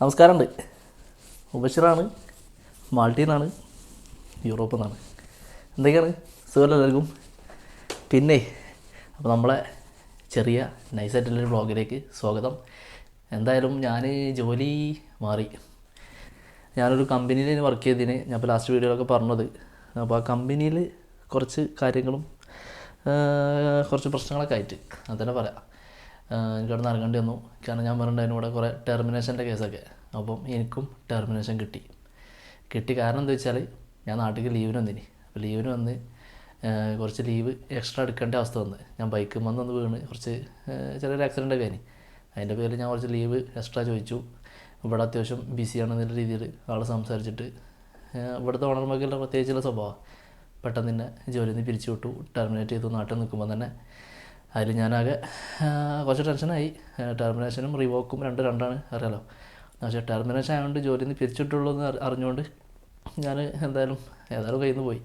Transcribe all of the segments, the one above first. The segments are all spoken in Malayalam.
നമസ്കാരമുണ്ട്. ഉപശിറാണ് മാൾട്ടിയിൽ നിന്നാണ് യൂറോപ്പിൽ നിന്നാണ് എന്തൊക്കെയാണ്? സുഖമല്ല എല്ലാവർക്കും? പിന്നെ അപ്പോൾ നമ്മളെ ചെറിയ നൈസായിട്ടുള്ളൊരു ബ്ലോഗിലേക്ക് സ്വാഗതം. എന്തായാലും ഞാൻ ജോലി മാറി. ഞാനൊരു കമ്പനിയിൽ വർക്ക് ചെയ്തതിന് ഞാൻ ഇപ്പോൾ ലാസ്റ്റ് വീഡിയോയിലൊക്കെ പറഞ്ഞത്. അപ്പോൾ ആ കമ്പനിയിൽ കുറച്ച് കാര്യങ്ങളും കുറച്ച് പ്രശ്നങ്ങളൊക്കെ ആയിട്ട്. അതന്നെ പറയാം. എനിക്ക് അവിടെ ഇറങ്ങേണ്ടി വന്നു. കാരണം ഞാൻ പറഞ്ഞിട്ടുണ്ടായിരുന്നു ഇവിടെ കുറേ ടെർമിനേഷന്റെ കേസൊക്കെ. അപ്പം എനിക്കും ടെർമിനേഷൻ കിട്ടി. കിട്ടി കാരണം എന്താ വെച്ചാൽ ഞാൻ നാട്ടിൽ ലീവിന് വന്നിനി. അപ്പോൾ ലീവിന് വന്ന് കുറച്ച് ലീവ് എക്സ്ട്രാ എടുക്കേണ്ട അവസ്ഥ വന്ന്. ഞാൻ ബൈക്ക് വന്ന് ഒന്ന് വീണ് കുറച്ച് ചെറിയൊരു ആക്സിഡന്റ് ഒക്കെ ആയി അതിന്റെ പേരിൽ ഞാൻ കുറച്ച് ലീവ് എക്സ്ട്രാ ചോദിച്ചു. ഇവിടെ അത്യാവശ്യം ബിസിയാണെന്നുള്ള രീതിയിൽ ആൾ സംസാരിച്ചിട്ട് ഇവിടുത്തെ ഓണർമാർക്കുള്ള പ്രത്യേകിച്ചുള്ള സ്വഭാവം. പെട്ടെന്ന് തന്നെ ജോലിയിൽ നിന്ന് പിരിച്ചു വിട്ടു ടെർമിനേറ്റ് ചെയ്തു. നാട്ടിൽ നിൽക്കുമ്പോൾ തന്നെ അതിൽ ഞാനാകെ കുറച്ച് ടെൻഷനായി ടെർമിനേഷനും റിവോക്കും രണ്ട് രണ്ടാണ് അറിയാലോ. പക്ഷേ ടെർമിനേഷൻ ആയതുകൊണ്ട് ജോലിയിൽ നിന്ന് പിരിച്ചിട്ടുള്ളൂ എന്ന് അറിഞ്ഞുകൊണ്ട് ഞാൻ എന്തായാലും ഏതായാലും കയ്യിൽ നിന്ന് പോയി.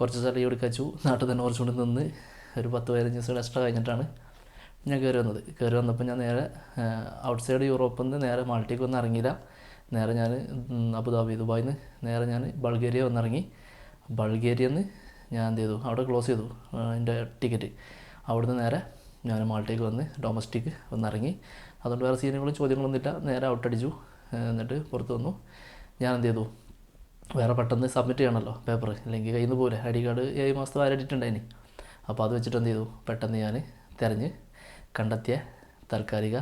കുറച്ച് സ്ഥലം ലീവ് എടുക്കച്ചു. നാട്ടിൽ തന്നെ കുറച്ചുകൂടി നിന്ന് ഒരു പത്ത് പതിനഞ്ച് ദിവസം എക്സ്ട്രാ കഴിഞ്ഞിട്ടാണ് ഞാൻ കയറി വന്നത്. കയറി വന്നപ്പോൾ ഞാൻ നേരെ ഔട്ട് സൈഡ് യൂറോപ്പിൽ നിന്ന് നേരെ മാൾട്ടിക്ക് ഒന്നും ഇറങ്ങിയില്ല. നേരെ ഞാൻ അബുദാബി ദുബായിൽ നിന്ന് നേരെ ഞാൻ ബൾഗേറിയ വന്നിറങ്ങി. ബൾഗേറിയയിൽ നിന്ന് ഞാൻ എന്ത് ചെയ്തു? അവിടെ ക്ലോസ് ചെയ്തു എന്റെ ടിക്കറ്റ് അവിടുന്ന് നേരെ ഞാൻ മാൾട്ടേക്ക് വന്ന് ഡൊമസ്റ്റിക് വന്നിറങ്ങി അതുകൊണ്ട് വേറെ സീനുകളും ചോദ്യങ്ങളൊന്നുമില്ല. നേരെ ഔട്ടടിച്ചു എന്നിട്ട് പുറത്ത് വന്നു. ഞാൻ എന്ത് ചെയ്തു? വേറെ പെട്ടെന്ന് സബ്മിറ്റ് ചെയ്യണമല്ലോ പേപ്പർ അല്ലെങ്കിൽ കയ്യിൽ നിന്ന് പോലെ ഐ കാർഡ് ഏഴ് മാസത്തെ വാലിഡിറ്റുണ്ടായിനി അപ്പോൾ അത് വെച്ചിട്ട് എന്ത് ചെയ്തു? പെട്ടെന്ന് ഞാൻ തിരഞ്ഞ് കണ്ടെത്തിയ താൽക്കാലിക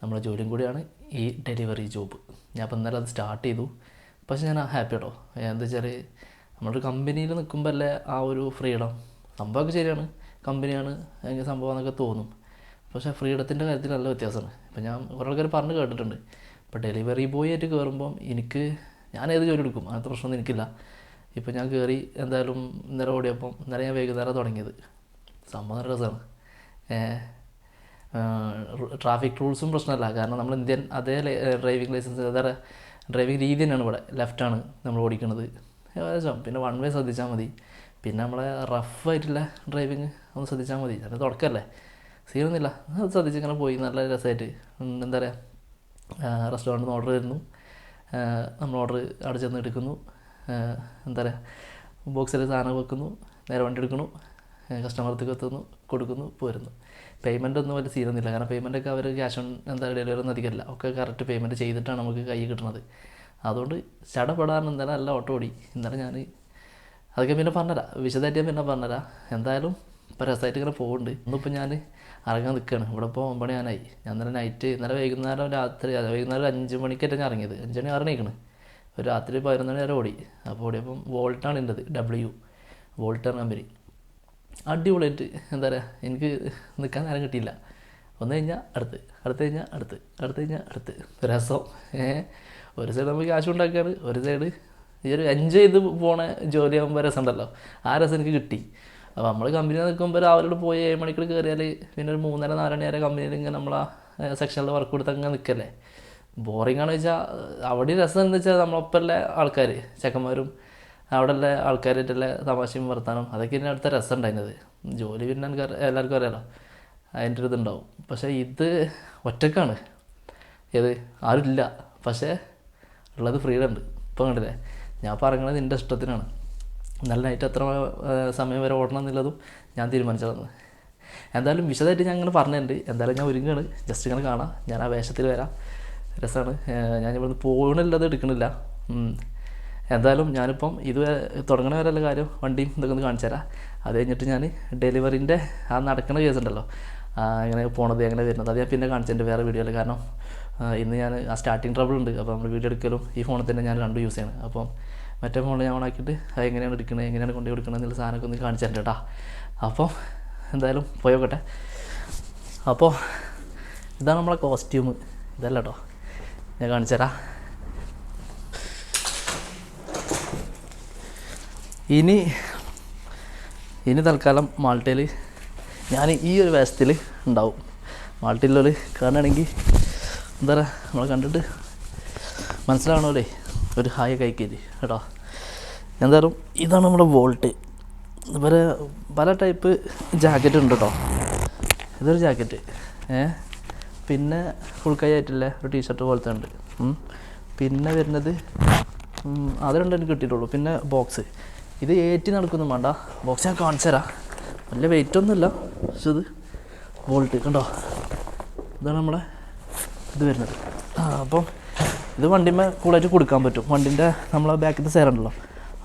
നമ്മുടെ ജോലിയും കൂടിയാണ് ഈ ഡെലിവറി ജോബ് ഞാൻ അപ്പോൾ ഇന്നലെ അത് സ്റ്റാർട്ട് ചെയ്തു. പക്ഷേ ഞാൻ ഹാപ്പി കേട്ടോ എന്താ വെച്ചാൽ നമ്മളൊരു കമ്പനിയിൽ നിൽക്കുമ്പോൾ അല്ലേ ആ ഒരു ഫ്രീഡം സംഭവമൊക്കെ ശരിയാണ്. കമ്പനിയാണ് അതിന്റെ സംഭവം എന്നൊക്കെ തോന്നും. പക്ഷേ ഫ്രീഡത്തിന്റെ കാര്യത്തിൽ നല്ല വ്യത്യാസമാണ്. ഇപ്പം ഞാൻ കുറേ ആൾക്കാർ പറഞ്ഞ് കേട്ടിട്ടുണ്ട്. ഇപ്പോൾ ഡെലിവറി ബോയ് ആയിട്ട് കയറുമ്പം എനിക്ക് ഞാൻ ഏത് ജോലി എടുക്കും? അങ്ങനത്തെ പ്രശ്നമൊന്നും എനിക്കില്ല. ഇപ്പം ഞാൻ കയറി എന്തായാലും ഇന്നലെ ഓടിയപ്പം ഇന്നലെ ഞാൻ വൈകുന്നേരം തുടങ്ങിയത്. സംഭവം നല്ല രസമാണ്. ട്രാഫിക് റൂൾസും പ്രശ്നമല്ല. കാരണം നമ്മൾ ഇന്ത്യൻ അതേ ഡ്രൈവിംഗ് ലൈസൻസ് അതേ ഡ്രൈവിംഗ് രീതി തന്നെയാണ് ഇവിടെ. ലെഫ്റ്റാണ് നമ്മൾ ഓടിക്കുന്നത് ഏകദേശം. പിന്നെ വൺ വേ ശ്രദ്ധിച്ചാൽ മതി. പിന്നെ നമ്മളെ റഫ് ആയിട്ടുള്ള ഡ്രൈവിങ് ഒന്ന് ശ്രദ്ധിച്ചാൽ മതി. അത് തുടക്കമല്ലേ സീനൊന്നുമില്ല അത് ശ്രദ്ധിച്ച് ഇങ്ങനെ പോയി. നല്ല രസമായിട്ട്. എന്താ പറയുക റെസ്റ്റോറന്റിൽ നിന്ന് ഓർഡർ വരുന്നു. നമ്മൾ ഓർഡർ അവിടെ ചെന്ന് എടുക്കുന്നു. എന്താ പറയുക ബോക്സിൽ സാധനം വെക്കുന്നു. നേരെ വണ്ടി എടുക്കുന്നു. കസ്റ്റമർക്ക് എത്തുന്നു. കൊടുക്കുന്നു. പോരുന്നു. പേയ്മെന്റ് ഒന്നും വലിയ സീനൊന്നുമില്ല കാരണം പേയ്മെന്റ് ഒക്കെ അവർ ക്യാഷ് ഓൺ എന്താ ഡെലിവറി ഒന്നും അധികമല്ല. ഒക്കെ കറക്റ്റ് പേയ്മെന്റ് ചെയ്തിട്ടാണ് നമുക്ക് കൈ കിട്ടുന്നത്. അതുകൊണ്ട് ചടപെടാൻ ഇന്നലെ നല്ല ഓട്ടോ ഓടി ഇന്നലെ ഞാൻ അതൊക്കെ പിന്നെ പറഞ്ഞുതരാം വിശദമായിട്ട് പിന്നെ പറഞ്ഞുതരാം എന്തായാലും ഇപ്പോൾ രസമായിട്ട് ഇങ്ങനെ പോകുന്നുണ്ട് ഇന്നിപ്പോൾ ഞാൻ ഇറങ്ങാൻ നിൽക്കുകയാണ് ഇവിടെ ഇപ്പോൾ ഒമ്പത് ഞാനായി ഞാൻ ഇന്നലെ നൈറ്റ് ഇന്നലെ വൈകുന്നേരം രാത്രി വൈകുന്നേരം അഞ്ച് മണിക്കായിട്ട് ഞാൻ ഇറങ്ങിയത്. അഞ്ച് മണി ആറ് ഒരു രാത്രി പതിനൊന്ന് മണി വരെ ഓടി. അപ്പോൾ ഓടിയപ്പം വോൾട്ടാണ് എന്റെത് ഡബ്ല്യു വോൾട്ടർ കമ്പനി അടിപൊളിയായിട്ട് എന്താ പറയുക എനിക്ക് നിൽക്കാൻ നേരം കിട്ടിയില്ല. ഒന്ന് കഴിഞ്ഞാൽ അടുത്ത്. അടുത്ത് കഴിഞ്ഞാൽ അടുത്ത്. അടുത്ത് കഴിഞ്ഞാൽ അടുത്ത്. രസം. ഏ ഒരു സൈഡ് നമുക്ക് കാശ് ഉണ്ടാക്കുകയാണ് ഒരു സൈഡ് ഈ ഒരു എൻജോയ് ചെയ്ത് പോണ ജോലി ആകുമ്പോൾ രസം ഉണ്ടല്ലോ ആ രസം എനിക്ക് കിട്ടി. അപ്പോൾ നമ്മൾ കമ്പനി നിൽക്കുമ്പോൾ രാവിലെ പോയി ഏഴ് മണിക്കൂർ കയറിയാൽ പിന്നെ ഒരു മൂന്നര നാല് മണി വരെ കമ്പനിയിൽ ഇങ്ങനെ നമ്മൾ ആ സെക്ഷനിൽ വർക്ക് കൊടുത്ത് അങ്ങനെ നിൽക്കല്ലേ ബോറിംഗ് ആണെന്ന് വെച്ചാൽ അവിടെ രസം എന്ന് വെച്ചാൽ നമ്മളൊപ്പമല്ലേ ആൾക്കാർ ചെക്കന്മാരും അവിടെ അവിടെയുള്ള ആൾക്കാരായിട്ടുള്ള തമാശയും വർത്താനം അതൊക്കെ ഇതിന്റെ അടുത്ത രസം ഉണ്ടായിരുന്നത്. ജോലി പിന്നെ എനിക്ക് എല്ലാവർക്കും അറിയാലോ. അതിന്റെ ഒരു ഇതുണ്ടാവും. പക്ഷേ ഇത് ഒറ്റക്കാണ്. ഏത്? ആരുമില്ല. പക്ഷേ ഉള്ളത് ഫ്രീഡം ഉണ്ട്. ഇപ്പം കണ്ടില്ലേ? ഞാൻ പറയുന്നത് എന്റെ ഇഷ്ടത്തിനാണ്. നല്ല നൈറ്റ് എത്ര സമയം വരെ ഓടണം എന്നുള്ളതും ഞാൻ തീരുമാനിച്ചതാണ്. എന്തായാലും വിശദമായിട്ട് ഞാൻ ഇങ്ങനെ പറഞ്ഞിട്ടുണ്ട്. എന്തായാലും ഞാൻ ഒരുങ്ങാണ്. ജസ്റ്റ് ഇങ്ങനെ കാണാം. ഞാൻ ആ വേഷത്തിൽ വരാം. രസമാണ് ഞാൻ ഇവിടുന്ന് പോകണില്ലത് എടുക്കണില്ല. എന്തായാലും ഞാനിപ്പം ഇത് തുടങ്ങണ കാര്യം വണ്ടിയും ഇതൊക്കെ ഒന്ന് കാണിച്ചു തരാം. അത് കഴിഞ്ഞിട്ട് ഞാൻ ഡെലിവറിന്റെ ആ നടക്കുന്ന കേസ് ഉണ്ടല്ലോ. ആ, എങ്ങനെ പോണത് എങ്ങനെ വരുന്നത് അത് ഞാൻ പിന്നെ കാണിച്ചിട്ടുണ്ട് വേറെ വീഡിയോയിൽ കാരണം ഇന്ന് ഞാൻ ആ സ്റ്റാർട്ടിങ് ട്രബിൾ ഉണ്ട്. അപ്പോൾ നമ്മൾ വീഡിയോ എടുക്കലും ഈ ഫോണിൽ തന്നെ ഞാൻ രണ്ടും യൂസ് ചെയ്യണം. അപ്പം മറ്റേ ഫോണിൽ ഞാൻ ഓണാക്കിയിട്ട് അത് എങ്ങനെയാണ് എടുക്കുന്നത് എങ്ങനെയാണ് കൊണ്ടു കൊടുക്കുന്നത് എന്നുള്ള സാധനമൊക്കെ ഒന്ന് കാണിച്ചു തരണ്ട അപ്പോൾ എന്തായാലും പോയോക്കട്ടെ. അപ്പോൾ ഇതാണ് നമ്മളെ കോസ്റ്റ്യൂം ഇതല്ല കേട്ടോ ഞാൻ കാണിച്ചു തരാം. ഇനി ഇനി തൽക്കാലം മാൾട്ടയിൽ ഞാൻ ഈ ഒരു വേഷത്തിൽ ഉണ്ടാവും. മാൾട്ടയിലുള്ളവർ കാണുകയാണെങ്കിൽ എന്താ പറയുക നമ്മളെ കണ്ടിട്ട് മനസ്സിലാവണമല്ലേ ഒരു ഹായ് കഴിക്കരുത് കേട്ടോ. എന്തായാലും ഇതാണ് നമ്മുടെ വോൾട്ട് ഇവരെ പല ടൈപ്പ് ജാക്കറ്റ് ഉണ്ട് കേട്ടോ. ഇതൊരു ജാക്കറ്റ് ഏ? പിന്നെ ഫുൾ കൈ ആയിട്ടില്ല ഒരു ടീഷർട്ട് പോലത്തെ ഉണ്ട്. പിന്നെ വരുന്നത് അത് രണ്ടും എനിക്ക് കിട്ടിയിട്ടുള്ളൂ. പിന്നെ ബോക്സ് ഇത് ഏറ്റി നടക്കുന്നു വേണ്ട ബോക്സ് ഞാൻ കാണിച്ചു തരാം. വലിയ വെയിറ്റ് ഒന്നുമില്ല പക്ഷെ ഇത് വോൾട്ട് കണ്ടോ? ഇതാണ് നമ്മുടെ ഇത് വരുന്നത്. അപ്പോൾ അപ്പം ഇത് വണ്ടിമേ കൂളായിട്ട് കൊടുക്കാൻ പറ്റും. വണ്ടിന്റെ നമ്മൾ ബാക്കിൽ നിന്ന് സൈഡുണ്ടല്ലോ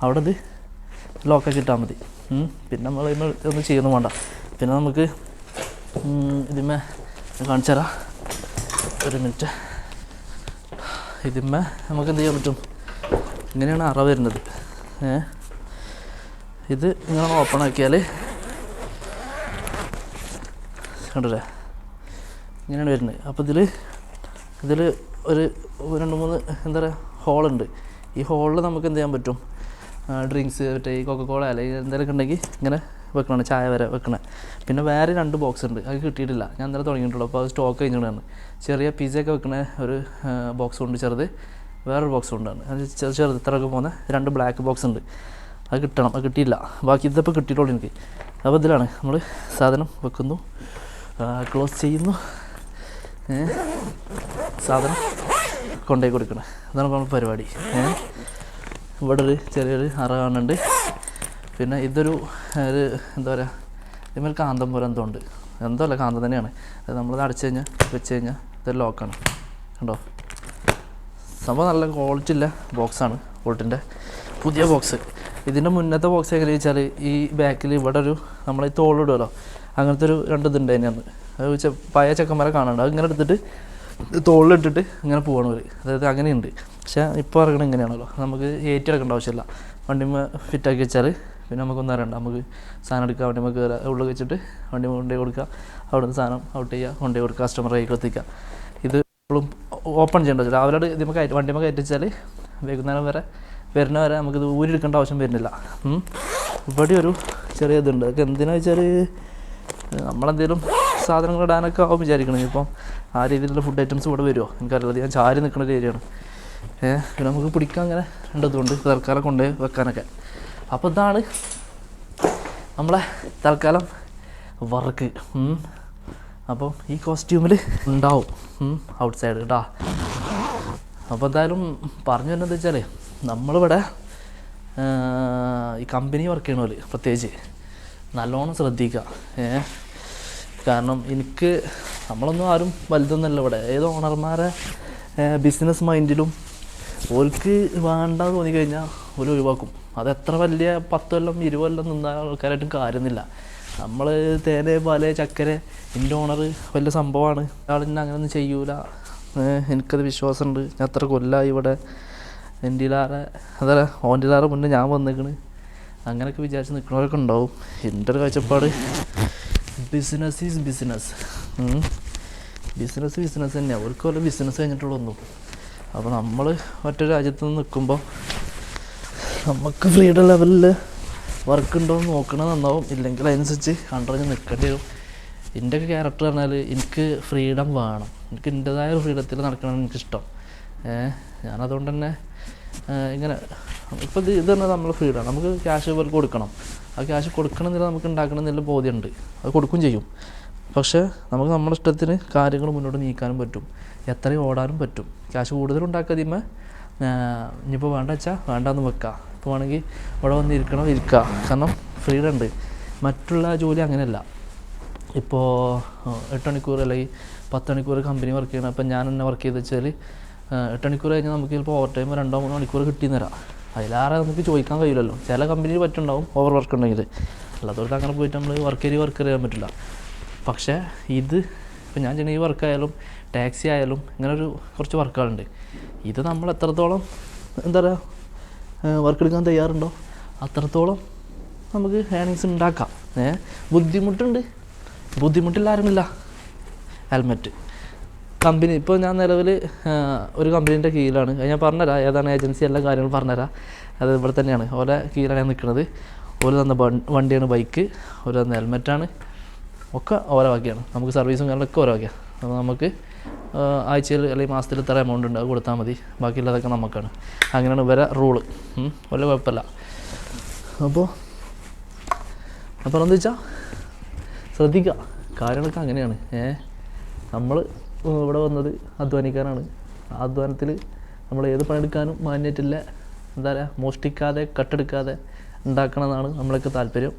അവിടെ ഇത് ലോക്കൊക്കെ ഇട്ടാൽ മതി. പിന്നെ നമ്മൾ ഇതിന്മേൽ ഒന്നും ചെയ്യുന്നു വേണ്ട. പിന്നെ നമുക്ക് ഇതിമേ കാണിച്ചു തരാം. ഒരു മിനിറ്റ്. ഇതിന്മേ നമുക്ക് എന്ത് ചെയ്യാൻ പറ്റും? ഇങ്ങനെയാണ് അറ വരുന്നത്. ഏ ഇത് ഇങ്ങനെ ഓപ്പൺ ആക്കിയാൽ കണ്ടില്ലേ? ഇങ്ങനെയാണ് വരുന്നത്. അപ്പോൾ ഇതിൽ ഇതിൽ ഒരു രണ്ട് മൂന്ന് എന്താ പറയുക ഹോളുണ്ട്. ഈ ഹോളിൽ നമുക്ക് എന്ത് ചെയ്യാൻ പറ്റും? ഡ്രിങ്ക്സ് മറ്റേ ഈ കൊക്കക്കോള അല്ലെങ്കിൽ എന്തെങ്കിലുമൊക്കെ ഉണ്ടെങ്കിൽ ഇങ്ങനെ വെക്കണം ചായ വരെ വെക്കണം. പിന്നെ വേറെ രണ്ട് ബോക്സ് ഉണ്ട് അത് കിട്ടിയിട്ടില്ല. ഞാൻ ഇന്നലെ തുടങ്ങിയിട്ടുള്ളൂ അപ്പോൾ അത് സ്റ്റോക്ക് കഴിഞ്ഞിട്ടാണ് ചെറിയ പിസയൊക്കെ വെക്കണ ഒരു ബോക്സ് ഉണ്ട് ചെറുത്. വേറൊരു ബോക്സ് കൊണ്ടാണ് അത് ചെറു ചെറുത് ഇത്രയൊക്കെ പോകുന്ന രണ്ട് ബ്ലാക്ക് ബോക്സ് ഉണ്ട്. അത് കിട്ടണം അത് കിട്ടിയില്ല. ബാക്കി ഇതിപ്പോൾ കിട്ടിയിട്ടുള്ളൂ എനിക്ക്. അപ്പോൾ ഇതിലാണ് നമ്മൾ സാധനം വെക്കുന്നു. ക്ലോസ് ചെയ്യുന്നു. സാധനം കൊണ്ടുപോയി കൊടുക്കണം. അതാണ് നമ്മൾ പരിപാടി. ഇവിടെ ഒരു ചെറിയൊരു അറ കാണുന്നുണ്ട്. പിന്നെ ഇതൊരു ഒരു എന്താ പറയുക ഇതിന്മേൽ കാന്തം പോലെ എന്തോ ഉണ്ട്. എന്തോ അല്ല കാന്തം തന്നെയാണ്. അത് നമ്മൾ അടച്ചു കഴിഞ്ഞാൽ വെച്ച് കഴിഞ്ഞാൽ ഇതൊരു ലോക്കാണ് കണ്ടോ? സംഭവം നല്ല ക്വാളിറ്റി ഉള്ള ബോക്സാണ് ബോൾട്ടിന്റെ പുതിയ ബോക്സ് ഇതിന്റെ മുന്നത്തെ ബോക്സ് എങ്ങനെ വെച്ചാൽ ഈ ബാക്കിൽ ഇവിടെ ഒരു നമ്മൾ ഈ തോളിടുമല്ലോ അങ്ങനത്തെ ഒരു രണ്ട് ഇതുണ്ട് തന്നെയാണ് അത് പഴയ ചെക്കന്മാരെ കാണാനുണ്ട് അത് ഇങ്ങനെ എടുത്തിട്ട് തോളിലിട്ടിട്ട് ഇങ്ങനെ പോകണം അവർ അതായത് അങ്ങനെയുണ്ട്. പക്ഷേ ഇപ്പോൾ ഇറങ്ങണ ഇങ്ങനെയാണല്ലോ. നമുക്ക് ഏറ്റി ഇറക്കേണ്ട ആവശ്യമില്ല വണ്ടിമ ഫിറ്റാക്കി വെച്ചാൽ പിന്നെ നമുക്കൊന്നും അറിയണ്ട. നമുക്ക് സാധനം എടുക്കുക വണ്ടിമ കയറുക ഉള്ളിൽ വെച്ചിട്ട് വണ്ടി കൊണ്ടുപോയി കൊടുക്കുക അവിടുന്ന് സാധനം ഔട്ട് ചെയ്യുക കൊണ്ടുപോയി കൊടുക്കുക കസ്റ്റമർ കൈക്ക് എത്തിക്കുക ഇത് എപ്പോഴും ഓപ്പൺ ചെയ്യേണ്ട വെച്ചാൽ രാവിലെ നമുക്ക് കയറ്റി വണ്ടിമ കയറ്റിച്ചാൽ വൈകുന്നേരം വരെ വരുന്ന വരെ നമുക്കിത് ഊരിയെടുക്കേണ്ട ആവശ്യം വരുന്നില്ല. ഇവിടെ ഒരു ചെറിയ ഇതുണ്ട്. അതൊക്കെ എന്തിനാ വെച്ചാൽ നമ്മളെന്തെങ്കിലും സാധനങ്ങൾ ഇടാനൊക്കെ ആവും വിചാരിക്കണം ഇപ്പം ആ രീതിയിലുള്ള ഫുഡ് ഐറ്റംസ് ഇവിടെ വരുമോ എനിക്കറിയില്ല ഞാൻ ചാരി നിൽക്കുന്ന ഒരു ഏരിയയാണ് ഏഹ് പിന്നെ നമുക്ക് പിടിക്കാൻ അങ്ങനെ രണ്ടതുകൊണ്ട് തൽക്കാലം കൊണ്ടുപോയി വെക്കാനൊക്കെ. അപ്പോൾ ഇതാണ് നമ്മളെ തൽക്കാലം വർക്ക്. അപ്പം ഈ കോസ്റ്റ്യൂമിൽ ഉണ്ടാവും. ഔട്ട് സൈഡ് കേട്ടോ അപ്പോൾ എന്തായാലും പറഞ്ഞു വരുന്നത് വെച്ചാൽ നമ്മളിവിടെ ഈ കമ്പനി വർക്ക് ചെയ്യണ പ്രത്യേകിച്ച് നല്ലോണം ശ്രദ്ധിക്കുക ഏ കാരണം എനിക്ക് നമ്മളൊന്നും ആരും വലുതൊന്നുമല്ല ഇവിടെ. ഏത് ഓണർമാരെ ബിസിനസ് മൈൻഡിലും ഓൽക്ക് വേണ്ട തോന്നി കഴിഞ്ഞാൽ ഒരു ഒഴിവാക്കും. അത് എത്ര വലിയ പത്ത് കൊല്ലം ഇരുപത് കൊല്ലം നിന്ന ആൾക്കാരായിട്ടും കാര്യമൊന്നുമില്ല. നമ്മൾ തേനെ പാൽ ചക്കര എന്റെ ഓണർ വലിയ സംഭവമാണ്. ആളിനെ അങ്ങനെയൊന്നും ചെയ്യൂല. എനിക്കത് വിശ്വാസമുണ്ട്. ഞാൻ അത്ര കൊല്ലായി ഇവിടെ. എന്റെ ഇലാറെ അതല്ല ഓന്റെ ഇലാറെ മുന്നേ ഞാൻ വന്നേക്കണ്. അങ്ങനെയൊക്കെ വിചാരിച്ച് നിൽക്കുന്നവരൊക്കെ ഉണ്ടാവും. എന്റെ ഒരു കാഴ്ചപ്പാട്. Business is business business business തന്നെ. അവർക്ക് വല്ല ബിസിനസ് കഴിഞ്ഞിട്ടുള്ളൊന്നും അപ്പോൾ നമ്മൾ മറ്റൊരു രാജ്യത്ത് നിന്ന് നിൽക്കുമ്പോൾ നമുക്ക് ഫ്രീഡം ലെവലിൽ വർക്ക് ഉണ്ടോ എന്ന് നോക്കണത് നന്നാവും. ഇല്ലെങ്കിൽ അതിനനുസരിച്ച് കണ്ടറിഞ്ഞ് നിൽക്കേണ്ടി വരും. എന്റെ ഒക്കെ ക്യാരക്ടർ പറഞ്ഞാൽ എനിക്ക് ഫ്രീഡം വേണം. എനിക്ക് എന്റെതായ ഫ്രീഡത്തിൽ നടക്കണം എനിക്കിഷ്ടം. ഏഹ് ഞാനതുകൊണ്ട് തന്നെ ഇങ്ങനെ ഇപ്പോൾ ഇത് ഇത് തന്നെ നമ്മൾ ഫ്രീഡാണ് നമുക്ക് ക്യാഷ് ഇവർക്ക് കൊടുക്കണം. ആ ക്യാഷ് കൊടുക്കണമെന്നില്ല നമുക്ക് ഉണ്ടാക്കണമെന്നില്ല ബോധ്യമുണ്ട് അത് കൊടുക്കും ചെയ്യും. പക്ഷേ നമുക്ക് നമ്മുടെ ഇഷ്ടത്തിന് കാര്യങ്ങൾ മുന്നോട്ട് നീക്കാനും പറ്റും. എത്രയും ഓടാനും പറ്റും. ക്യാഷ് കൂടുതൽ ഉണ്ടാക്കാതിമേ ഇനിയിപ്പോൾ വേണ്ട വെച്ചാൽ വേണ്ടാന്ന് വെക്കാം. ഇപ്പോൾ വേണമെങ്കിൽ ഇവിടെ വന്ന് ഇരിക്കണം ഇരിക്കുക കാരണം ഫ്രീഡം ഉണ്ട് മറ്റുള്ള ജോലി അങ്ങനെയല്ല. ഇപ്പോൾ എട്ട് മണിക്കൂർ അല്ലെങ്കിൽ പത്ത് മണിക്കൂർ കമ്പനി വർക്ക് ചെയ്യണം. അപ്പം ഞാൻ എന്നെ വർക്ക് ചെയ്ത് വെച്ചാൽ എട്ട് മണിക്കൂർ കഴിഞ്ഞാൽ നമുക്ക് ചിലപ്പോൾ ഓവർ ടൈം രണ്ടോ മൂന്നോ മണിക്കൂർ കിട്ടിയെന്ന് തരാം അതിലാറെ നമുക്ക് ചോദിക്കാൻ കഴിയില്ലല്ലോ. ചില കമ്പനിയിൽ പറ്റുണ്ടാവും ഓവർ വർക്ക് ഉണ്ടെങ്കിൽ അല്ലാത്തവർക്ക് അങ്ങനെ പോയിട്ട് നമ്മൾ വർക്ക് ചെയ്ത് വർക്ക് ചെയ്യാൻ പറ്റില്ല. പക്ഷേ ഇത് ഇപ്പം ഞാൻ ചെയ്യുന്ന ഈ വർക്കായാലും ടാക്സി ആയാലും ഇങ്ങനെ ഒരു കുറച്ച് വർക്കുകളുണ്ട്. ഇത് നമ്മൾ എത്രത്തോളം എന്താ പറയുക വർക്ക് എടുക്കാൻ തയ്യാറുണ്ടോ? അത്രത്തോളം നമുക്ക് ഏണിങ്സ് ഉണ്ടാക്കാം. ഏ ബുദ്ധിമുട്ടുണ്ട്. ബുദ്ധിമുട്ടില്ലായിരുന്നില്ല ഹെൽമെറ്റ് കമ്പനി ഇപ്പോൾ ഞാൻ നിലവിൽ ഒരു കമ്പനീന്റെ കീഴിലാണ്. അത് ഞാൻ പറഞ്ഞുതരാം ഏതാണ് ഏജൻസി എല്ലാ കാര്യങ്ങളും പറഞ്ഞുതരാം. അത് ഇവിടെ തന്നെയാണ്. ഓരോ കീഴിലാണ് ഞാൻ നിൽക്കുന്നത് ഒരു തന്ന വണ്ടിയാണ് ബൈക്ക് ഒരു തന്ന ഹെൽമെറ്റാണ്. ഒക്കെ ഓരോ വകയാണ്. നമുക്ക് സർവീസും കാര്യങ്ങളൊക്കെ ഓരോ വകയാണ് അപ്പോൾ നമുക്ക് ആഴ്ചയിൽ അല്ലെങ്കിൽ മാസത്തിൽ ഇത്ര എമൗണ്ട് ഉണ്ട് അത് കൊടുത്താൽ മതി. ബാക്കിയുള്ളതൊക്കെ നമുക്കാണ്. അങ്ങനെയാണ് ഇവരെ റൂൾ വലിയ കുഴപ്പമില്ല. അപ്പോൾ അപ്പോൾ എന്താ വെച്ചാൽ ശ്രദ്ധിക്കുക കാര്യങ്ങളൊക്കെ അങ്ങനെയാണ്. ഏ നമ്മൾ ഇവിടെ വന്നത് അധ്വാനിക്കാനാണ്. അധ്വാനത്തിൽ നമ്മൾ ഏത് പണിയെടുക്കാനും മാന്യമായിട്ടില്ല എന്താ പറയുക മോഷ്ടിക്കാതെ കട്ടെടുക്കാതെ ഉണ്ടാക്കണമെന്നാണ് നമ്മളൊക്കെ താല്പര്യം.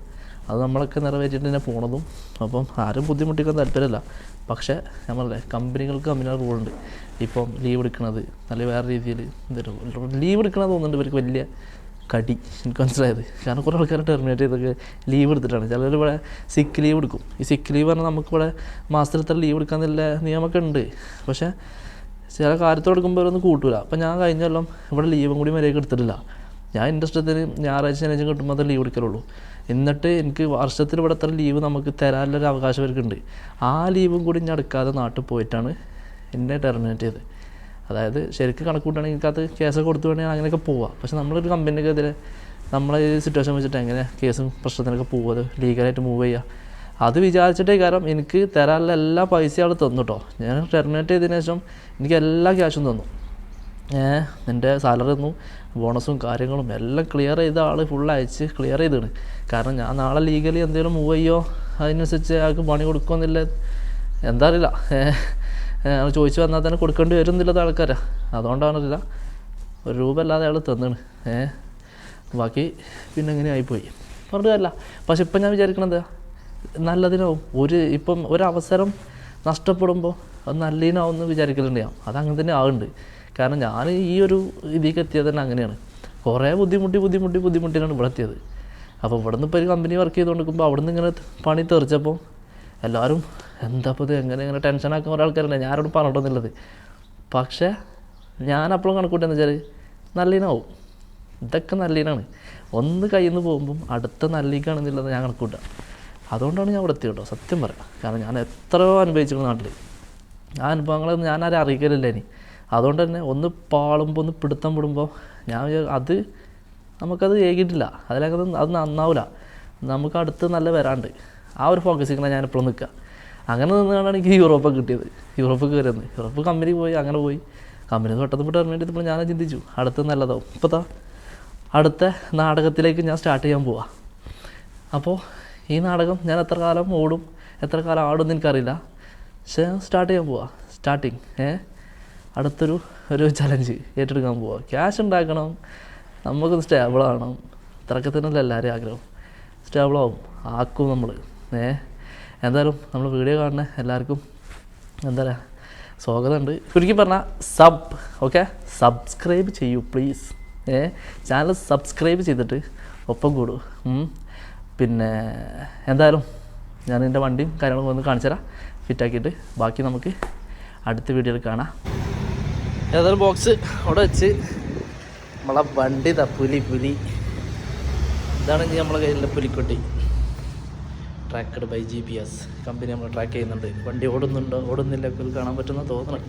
അത് നമ്മളൊക്കെ നിറവേറ്റിട്ട് തന്നെ പോണതും. അപ്പം ആരും ബുദ്ധിമുട്ടിക്കാൻ താല്പര്യമില്ല. പക്ഷേ നമ്മളല്ലേ കമ്പനികൾക്ക് കമ്പനികൾ റൂളുണ്ട്. ഇപ്പം ലീവ് എടുക്കണത് അല്ലെങ്കിൽ വേറെ രീതിയിൽ എന്തൊരു ലീവ് എടുക്കണത് തോന്നുന്നുണ്ട് ഇവർക്ക് വലിയ കടി. എനിക്ക് മനസ്സിലായത്? കാരണം കുറേ ആൾക്കാർ ടെർമിനേറ്റ് ചെയ്തൊക്കെ ലീവ് എടുത്തിട്ടാണ്. ചിലർ ഇവിടെ സിക്ക് ലീവ് എടുക്കും. ഈ സിക്ക് ലീവ് പറഞ്ഞാൽ നമുക്കിവിടെ മാസത്തിൽ ഇത്ര ലീവ് നല്ല നിയമമൊക്കെ ഉണ്ട്. പക്ഷേ ചില കാര്യത്തോട് എടുക്കുമ്പോൾ ഒന്ന് കൂട്ടൂല. അപ്പം ഞാൻ കഴിഞ്ഞ കൊല്ലം ഇവിടെ ലീവും കൂടി മര്യാദയ്ക്ക് എടുത്തിട്ടില്ല. ഞാൻ എന്റെ ഇഷ്ടത്തിന് ഞായറാഴ്ച ശനിയാഴ്ച കിട്ടുമ്പോൾ അത് ലീവ് എടുക്കലുള്ളൂ. എന്നിട്ട് എനിക്ക് വർഷത്തിൽ ഇവിടെ എത്ര ലീവ് നമുക്ക് തരാനുള്ളൊരു അവകാശം അവർക്കുണ്ട് ആ ലീവും കൂടി ഞാൻ എടുക്കാതെ നാട്ടിൽ പോയിട്ടാണ് എന്നെ ടെർമിനേറ്റ് ചെയ്തത്. അതായത് ശരിക്കും കണക്ക് കൂട്ടുകയാണെങ്കിൽ അത് കേസൊക്കെ കൊടുത്തു വേണമെങ്കിൽ അങ്ങനെയൊക്കെ പോവാം. പക്ഷെ നമ്മളൊരു കമ്പനിക്കെതിരെ നമ്മളെ ഈ സിറ്റുവേഷൻ വെച്ചിട്ട് എങ്ങനെ കേസും പ്രശ്നത്തിനൊക്കെ പോകുന്നത് ലീഗലായിട്ട് മൂവ് ചെയ്യുക. അത് വിചാരിച്ചിട്ടേ കാരണം എനിക്ക് തരാനുള്ള എല്ലാ പൈസയും അവിടെ തന്നു കേട്ടോ ഞാൻ ടെർമിനേറ്റ് ചെയ്തതിനു ശേഷം എനിക്ക് എല്ലാ ക്യാഷും തന്നു. ഏഹ് എന്റെ സാലറി തന്നു ബോണസും കാര്യങ്ങളും എല്ലാം ക്ലിയർ ചെയ്ത ആൾ ഫുൾ അയച്ച് ക്ലിയർ ചെയ്തിണ് കാരണം ഞാൻ നാളെ ലീഗലി എന്തെങ്കിലും മൂവ് ചെയ്യോ? അതിനനുസരിച്ച് അയാൾക്ക് പണി കൊടുക്കുമെന്നില്ല എന്താ അറിയില്ല. ചോദിച്ചു വന്നാൽ തന്നെ കൊടുക്കേണ്ടി വരും എന്നുള്ളത് ആൾക്കാരാ. അതുകൊണ്ടാണില്ല ഒരു രൂപ അല്ലാതെ അയാൾ തന്നാണ്. ഏഹ് ബാക്കി പിന്നെ ഇങ്ങനെ ആയിപ്പോയി. പറഞ്ഞിട്ട് കാര്യമില്ല. പക്ഷെ ഇപ്പം ഞാൻ വിചാരിക്കണത് നല്ലതിനാവും. ഒരു ഇപ്പം ഒരവസരം നഷ്ടപ്പെടുമ്പോൾ അത് നല്ലതിനാവും എന്ന് വിചാരിക്കലുണ്ട് ഞാൻ. അത് അങ്ങനെ തന്നെ ആവുന്നുണ്ട്. കാരണം ഞാൻ ഈ ഒരു ഇതിലേക്ക് എത്തിയത് തന്നെ അങ്ങനെയാണ്. കുറേ ബുദ്ധിമുട്ടി ബുദ്ധിമുട്ടി ബുദ്ധിമുട്ടിയാണ് ഇവിടെ എത്തിയത്. അപ്പോൾ ഇവിടെ നിന്ന് ഇപ്പോൾ ഒരു കമ്പനി വർക്ക് ചെയ്തുകൊണ്ട് നിൽക്കുമ്പോൾ അവിടെ നിന്ന് ഇങ്ങനെ പണി തെറിച്ചപ്പോൾ എല്ലാവരും എന്താ ഇപ്പോൾ എങ്ങനെ ഇങ്ങനെ ടെൻഷനാക്കുന്ന കുറേ ആൾക്കാരുണ്ട്. ഞാൻ പറഞ്ഞിട്ടൊന്നുള്ളത് പക്ഷേ ഞാൻ അപ്പോഴും കണക്കൂട്ടെന്ന് വെച്ചാൽ നല്ലതിനാവും ഇതൊക്കെ നല്ലതിനാണ് ഒന്ന് കയ്യിൽ നിന്ന് പോകുമ്പം അടുത്ത നല്ലീക്കാണെന്നുള്ളത് ഞാൻ കണക്കൂട്ടുക അതുകൊണ്ടാണ് ഞാൻ ഇവിടെ എത്തിയത് കേട്ടോ. സത്യം പറയാം. കാരണം ഞാൻ എത്രയോ അനുഭവിച്ചിരുന്നു നാട്ടിൽ ആ അനുഭവങ്ങളൊന്നും ഞാനാരും അറിയിക്കലില്ല ഇനി. അതുകൊണ്ട് തന്നെ ഒന്ന് പാളുമ്പോൾ ഒന്ന് പിടുത്തം വിടുമ്പോൾ ഞാൻ അത് നമുക്കത് ഏകിയിട്ടില്ല. അതിലൊക്കെ അത് നന്നാവില്ല നമുക്ക് അടുത്ത് നല്ല വരാണ്ട്. ആ ഒരു ഫോക്കസിങ്ങനെ ഞാൻ എപ്പോഴും നിൽക്കുക അങ്ങനെ നിന്നാണ് എനിക്ക് യൂറോപ്പ് കിട്ടിയത്. യൂറോപ്പ് കയറിയത് യൂറോപ്പ് കമ്പനി പോയി അങ്ങനെ പോയി. കമ്പനി പെട്ടെന്ന് ഇപ്പോൾ ടെർമിനേറ്റ് ഇപ്പോൾ ഞാൻ ചിന്തിച്ചു. അടുത്ത നല്ലതാവും. ഇപ്പോൾ താ അടുത്ത നാടകത്തിലേക്ക് ഞാൻ സ്റ്റാർട്ട് ചെയ്യാൻ പോവാ. അപ്പോൾ ഈ നാടകം ഞാൻ എത്ര കാലം ഓടും എത്ര കാലം ആടും എനിക്കറിയില്ല. പക്ഷേ സ്റ്റാർട്ട് ചെയ്യാൻ പോവാ. സ്റ്റാർട്ടിങ് ഏ? അടുത്തൊരു ഒരു ചലഞ്ച് ഏറ്റെടുക്കാൻ പോവാ. ക്യാഷ് ഉണ്ടാക്കണം. നമുക്ക് സ്റ്റേബിൾ ഇത്രക്കത്തിനല്ല എല്ലാവരും ആഗ്രഹം. സ്റ്റേബിളാവും ആക്കും നമ്മൾ ഏ എന്തായാലും നമ്മൾ വീഡിയോ കാണുന്ന എല്ലാവർക്കും എന്താ പറയുക സ്വാഗതമുണ്ട്. ചുരുക്കി പറഞ്ഞാൽ സബ് ഓക്കെ സബ്സ്ക്രൈബ് ചെയ്യൂ പ്ലീസ് ഏ ചാനൽ സബ്സ്ക്രൈബ് ചെയ്തിട്ട് ഒപ്പം കൂടു. പിന്നെ എന്തായാലും ഞാൻ എന്റെ വണ്ടിയും കാര്യങ്ങളും ഒന്ന് കാണിച്ചു തരാം. ഫിറ്റാക്കിയിട്ട് ബാക്കി നമുക്ക് അടുത്ത വീഡിയോയിൽ കാണാം. ഏതായാലും ബോക്സ് അവിടെ വെച്ച് നമ്മളെ വണ്ടി പുലി പുലി. ഇതാണ് ഇനി നമ്മളെ കയ്യിലുള്ള പുലിക്കുട്ടി. Tracked by G P S company നമ്മൾ ട്രാക്ക് ചെയ്യുന്നുണ്ട്. വണ്ടി ഓടുന്നുണ്ടോ ഓടുന്നില്ല കാണാൻ പറ്റുന്ന തോന്നണം.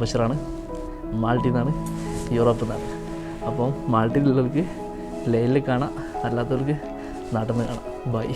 ബഷറാണ്. മാൾട്ടിൽ നിന്നാണ് യൂറോപ്പിൽ നിന്നാണ് അപ്പം മാൾട്ടിയിലുള്ളവർക്ക് ലൈനിൽ കാണാം അല്ലാത്തവർക്ക് നാട്ടിൽ നിന്ന് കാണാം. ബൈ.